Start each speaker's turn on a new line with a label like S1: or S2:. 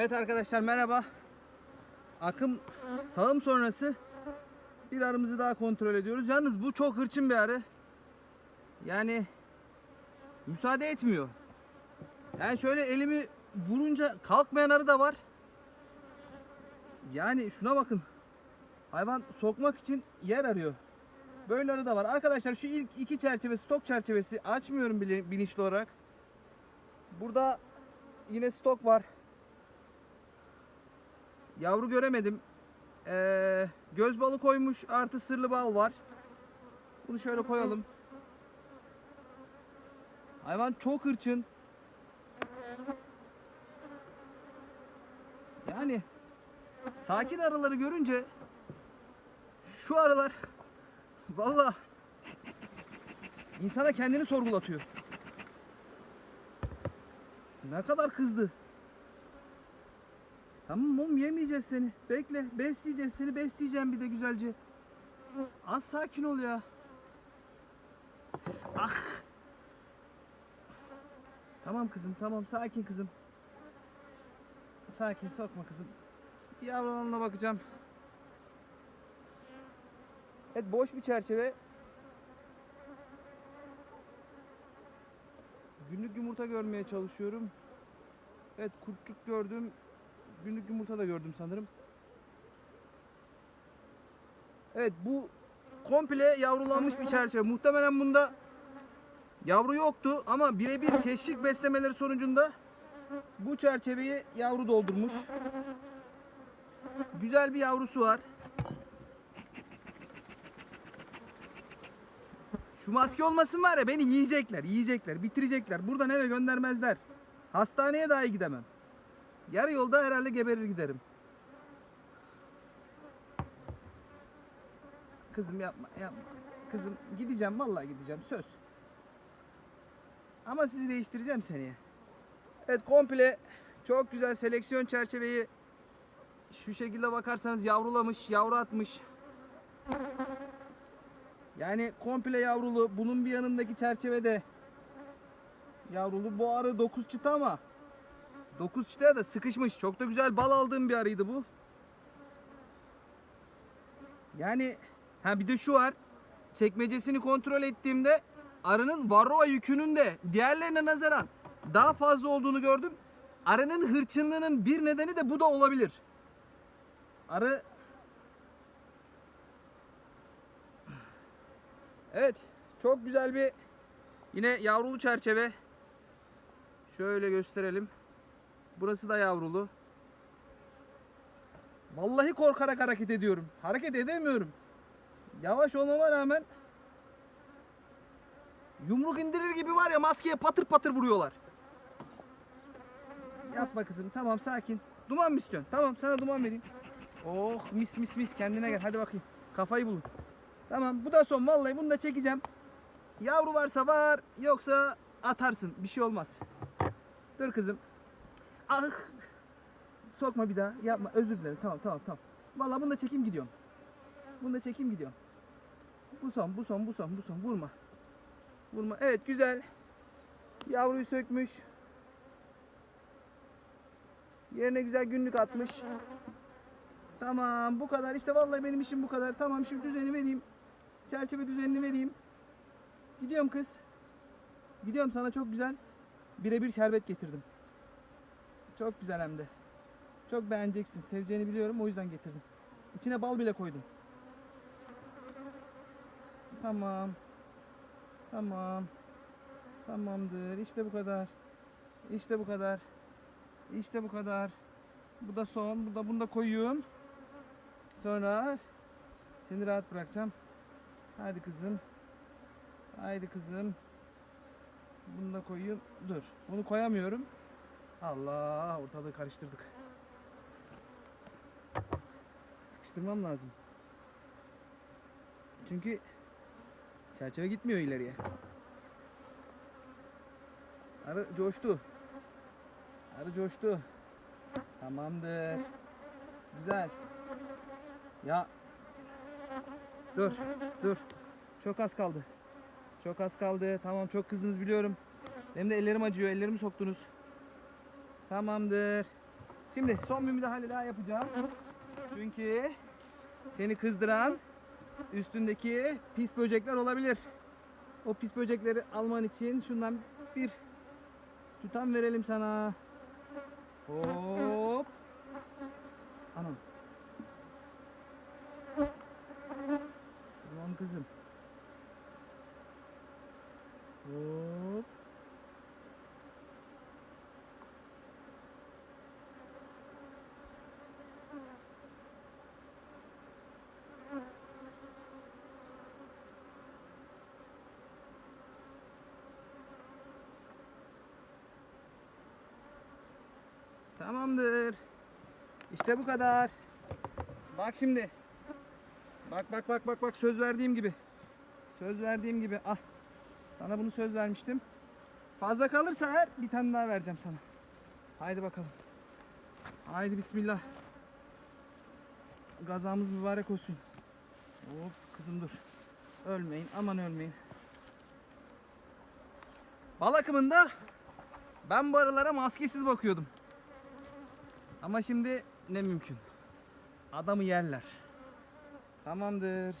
S1: Evet arkadaşlar merhaba. Akım sağım sonrası bir arımızı daha kontrol ediyoruz. Yalnız bu çok hırçın bir arı. Yani müsaade etmiyor. Yani şöyle elimi vurunca kalkmayan arı da var. Yani şuna bakın. Hayvan sokmak için yer arıyor. Böyle arı da var. Arkadaşlar şu ilk iki çerçeve stok çerçevesi açmıyorum bilinçli olarak. Burada yine stok var. Yavru göremedim. Ee, göz balı koymuş artı sırlı bal var. Bunu şöyle koyalım. Hayvan çok hırçın. Yani sakin arıları görünce şu arılar valla insana kendini sorgulatıyor. Ne kadar kızdı. Tamam oğlum yemeyeceğiz seni. Bekle. Besleyeceğiz seni. Besleyeceğim bir de güzelce. Az sakin ol ya. Ah. Tamam kızım tamam sakin kızım. Sakin sokma kızım. Yavrularına bakacağım. Evet boş bir çerçeve. Günlük yumurta görmeye çalışıyorum. Evet kurtçuk gördüm. Günlük yumurta da gördüm sanırım. Evet bu komple yavrulanmış bir çerçeve. Muhtemelen bunda yavru yoktu ama birebir teşvik beslemeleri sonucunda bu çerçeveyi yavru doldurmuş. Güzel bir yavrusu var. Şu maske olmasın var ya beni yiyecekler, yiyecekler, bitirecekler. Buradan eve göndermezler. Hastaneye dahi gidemem. Yarı yolda herhalde geberir giderim. Kızım yapma, yapma. Kızım gideceğim, vallahi gideceğim. Söz. Ama sizi değiştireceğim seneye. Evet komple çok güzel seleksiyon çerçeveyi şu şekilde bakarsanız yavrulamış, yavru atmış. Yani komple yavrulu. Bunun bir yanındaki çerçevede yavrulu. Bu arı 9 çıta ama 9 çıtaya da sıkışmış. Çok da güzel bal aldığım bir arıydı bu. Yani ha bir de şu var. Çekmecesini kontrol ettiğimde arının varroa yükünün de diğerlerine nazaran daha fazla olduğunu gördüm. Arının hırçınlığının bir nedeni de bu da olabilir. Arı Evet, çok güzel bir yine yavrulu çerçeve. Şöyle gösterelim. Burası da yavrulu. Vallahi korkarak hareket ediyorum. Hareket edemiyorum. Yavaş olmama rağmen yumruk indirir gibi var ya maskeye patır patır vuruyorlar. Yapma kızım. Tamam sakin. Duman mı istiyorsun? Tamam sana duman vereyim. Oh mis mis mis kendine gel. Hadi bakayım. Kafayı bulun. Tamam bu da son vallahi bunu da çekeceğim. Yavru varsa var yoksa atarsın. Bir şey olmaz. Dur kızım. Ah. Sokma bir daha. Yapma. Özür dilerim. Tamam tamam tamam. Vallahi bunu da çekeyim gidiyorum. Bunu da çekeyim gidiyorum. Bu son, bu son, bu son, bu son. Vurma. Vurma. Evet güzel. Yavruyu sökmüş. Yerine güzel günlük atmış. Tamam bu kadar. İşte vallahi benim işim bu kadar. Tamam şu düzeni vereyim. Çerçeve düzenini vereyim. Gidiyorum kız. Gidiyorum sana çok güzel. Birebir şerbet getirdim. Çok güzel hem de. Çok beğeneceksin. Seveceğini biliyorum o yüzden getirdim. İçine bal bile koydum. Tamam. Tamam. Tamamdır. İşte bu kadar. İşte bu kadar. İşte bu kadar. Bu da son. Bu da bunu da koyuyorum. Sonra seni rahat bırakacağım. Hadi kızım. Haydi kızım. Bunu da koyayım. Dur. Bunu koyamıyorum. Allah ortalığı karıştırdık. Sıkıştırmam lazım. Çünkü çerçeve gitmiyor ileriye. Arı coştu. Arı coştu. Tamamdır. Güzel. Ya dur dur. Çok az kaldı. Çok az kaldı. Tamam çok kızdınız biliyorum. Benim de ellerim acıyor. Ellerimi soktunuz. Tamamdır. Şimdi son bir müdahale daha yapacağım. Çünkü seni kızdıran üstündeki pis böcekler olabilir. O pis böcekleri alman için şundan bir tutam verelim sana. Hop. Anam. Tamam kızım. Tamamdır. İşte bu kadar. Bak şimdi. Bak bak bak bak bak söz verdiğim gibi. Söz verdiğim gibi. Ah. Sana bunu söz vermiştim. Fazla kalırsa eğer bir tane daha vereceğim sana. Haydi bakalım. Haydi bismillah. Gazamız mübarek olsun. Hop kızım dur. Ölmeyin aman ölmeyin. Bal akımında ben bu arılara maskesiz bakıyordum. Ama şimdi ne mümkün. Adamı yerler. Tamamdır.